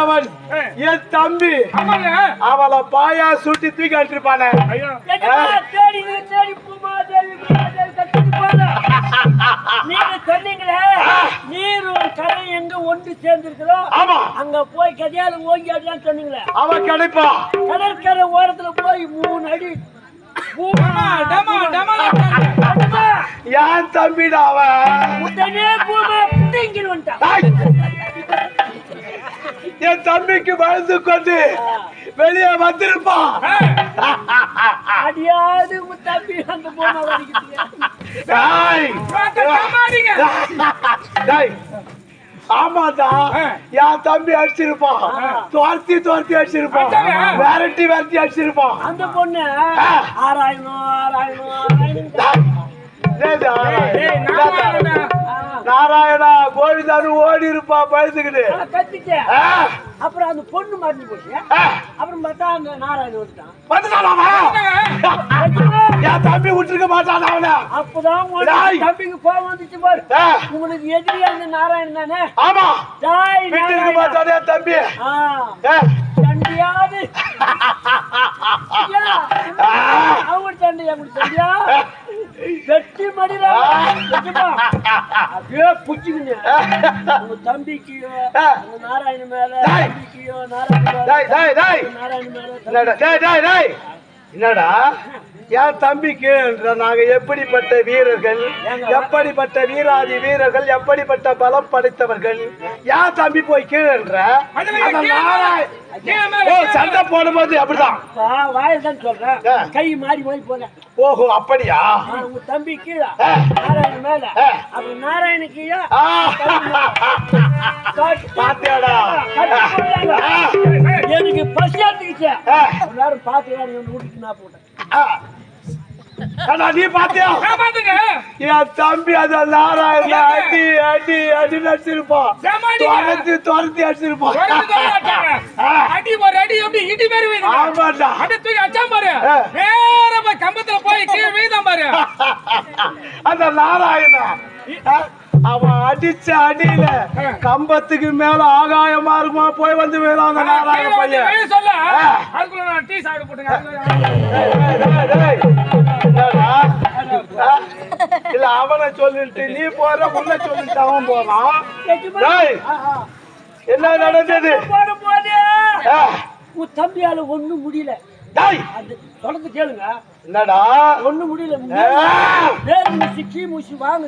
அவன் என் தம்பி. அவளை பாயா சுட்டி தூக்கி போதா. நீங்க சொன்னீங்களே நீரும் கரை எங்க ஒன்று சேர்ந்திருக்கிறோ ஆமா. அங்க போய் கதையால ஓங்கி அடியான்னு சொன்னீங்களே. அவன் கிடைப்பா. கடற்கரை ஓரத்துல போய் மூணு அடி. டமா டமா டமா. அடிமா, என் தம்பிடா அவன்? உடனே பூமா தம்பிக்கு பயந்து கொண்டு வெளியே வந்திருப்பான் அடியாவது உன் தம்பி அந்த டேய்! ஆமாடா என் தம்பி அடிச்சிருப்பான் துரத்தி துரத்தி அடிச்சிருப்பான்? விரட்டி விரட்டி அடிச்சிருப்பான் அந்த பொண்ணு ஏய் ஆராயம்? நாராயணா கோவிந்தாரு ஓடி இருப்பா பயந்துக்கிட்டு. அந்த பொண்ணு மறந்து போச்சு. அப்புறம் பார்த்தா அந்த நாராயணன் வந்துட்டான்? என் தம்பி விட்டுருக்க மாட்டான் அவன. அப்பதான். தம்பிக்கு கோவம் வந்துச்சு பாரு. உங்களுக்கு எதிரியா அந்த நாராயணன் தானே? ஆமா. விட்டுருக்க. மாட்டானே தம்பி. சண்டையாது. அவங்க சண்டை உங்களுக்கு சண்டையா? வெட்டி மடிடா. அப்படியே புடிச்சுக்குங்க. உங்க தம்பிக்கு அந்த நாராயணன் மேல டேய். தம்பிக்கு நாராயணன் டேய், மேல என்னடா என் தம்பிக்கு நாங்க எப்படிப்பட்ட வீரர்கள்? எப்படிப்பட்ட வீராதி வீரர்கள்? எப்படிப்பட்ட பலம் படைத்தவர்கள்? என் தம்பி போய் கீழன்ற அந்த நாராய- ஓ சண்டை போடும்போது அப்படிதான். பா, வாயை தான் சொல்றேன். கை மாறி மாறி போல ஓஹோ அப்படியா? உங்க தம்பி கீழே ஆ. நாராயணன் மேல. ஆ. அப்புறம் நாராயண கீழே பாத்தியாடா? எனக்கு பசி எடுத்துக்கிச்சு ஆ, எல்லாரும் பார்த்து விட்டுட்டு நான் போட்டேன். ஆ. அண்ணா, நீ பாத்தியா? என் தம்பி அந்த நாராயண அடி அடி அடி நடிச்சிருப்பான். துரத்தி துரத்தி அடிச்சிருப்பான். அடி ஒரு அடி எப்படி இடி மாதிரி அப்படியே தூக்கி அடிச்சான் பாரு. போய் கம்பத்துல போய் கீழே வீழ்தான் பாரு. அந்த நாராயணா. அவன் அடிச்ச அடியில கம்பத்துக்கு மேல ஆகாயமா இருக்குமா போய் வந்து வேணும் அந்த நாராயண பையன். சொல்ல. ஆ. அதுக்குள்ள நான் டீ சாப்பிட்டு போட்டுங்க இல்ல அவனை சொல்லிட்டு நீ போற உன்ன சொல்லிட்டு அவன் போறான் என்ன நடந்தது? உன் தம்பியால ஒண்ணும் முடியல. தொடர்ந்து கேளுங்க. என்னடா? ஒண்ணும் முடியல. அஹ், வேறு முசி கீ முசி வாங்க.